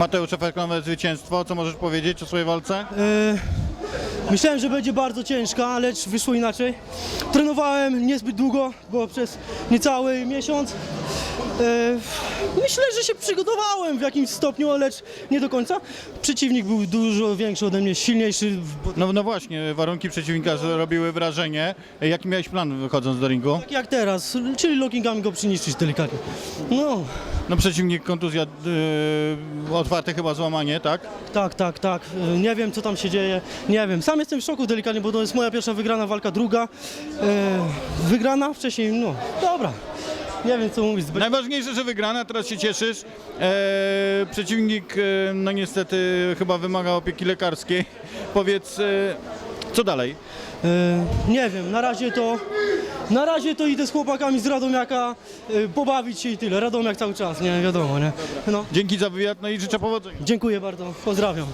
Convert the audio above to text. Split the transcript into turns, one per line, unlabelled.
Mateusz efektowne zwycięstwo. Co możesz powiedzieć o swojej walce?
E, Myślałem, że będzie bardzo ciężka, lecz wyszło inaczej. Trenowałem niezbyt długo, bo przez niecały miesiąc. E, Myślę, że się przygotowałem w jakimś stopniu, lecz nie do końca. Przeciwnik był dużo większy ode mnie, silniejszy.
No, no właśnie, warunki przeciwnika zrobiły wrażenie. Jaki miałeś plan wychodząc do ringu?
Tak jak teraz, czyli lockingami go przyniszczyć delikatnie. No,
No przeciwnik kontuzja, yy, otwarte chyba złamanie, tak?
tak, tak, tak. E, Nie wiem, co tam się dzieje. Nie wiem. Sam jestem w szoku delikatnie, bo to jest moja pierwsza wygrana walka, druga. E, wygrana wcześniej, no, dobra. Nie wiem, co mówić.
Najważniejsze, że wygrana, teraz się cieszysz. E, przeciwnik, e, no niestety, chyba wymaga opieki lekarskiej. Powiedz, e, co dalej?
E, nie wiem, na razie to. Na razie to idę z chłopakami z Radomiaka e, pobawić się i tyle. Radomiak cały czas, nie wiadomo, nie? No,
Dzięki za wywiad, no i życzę powodzenia.
dziękuję bardzo, pozdrawiam.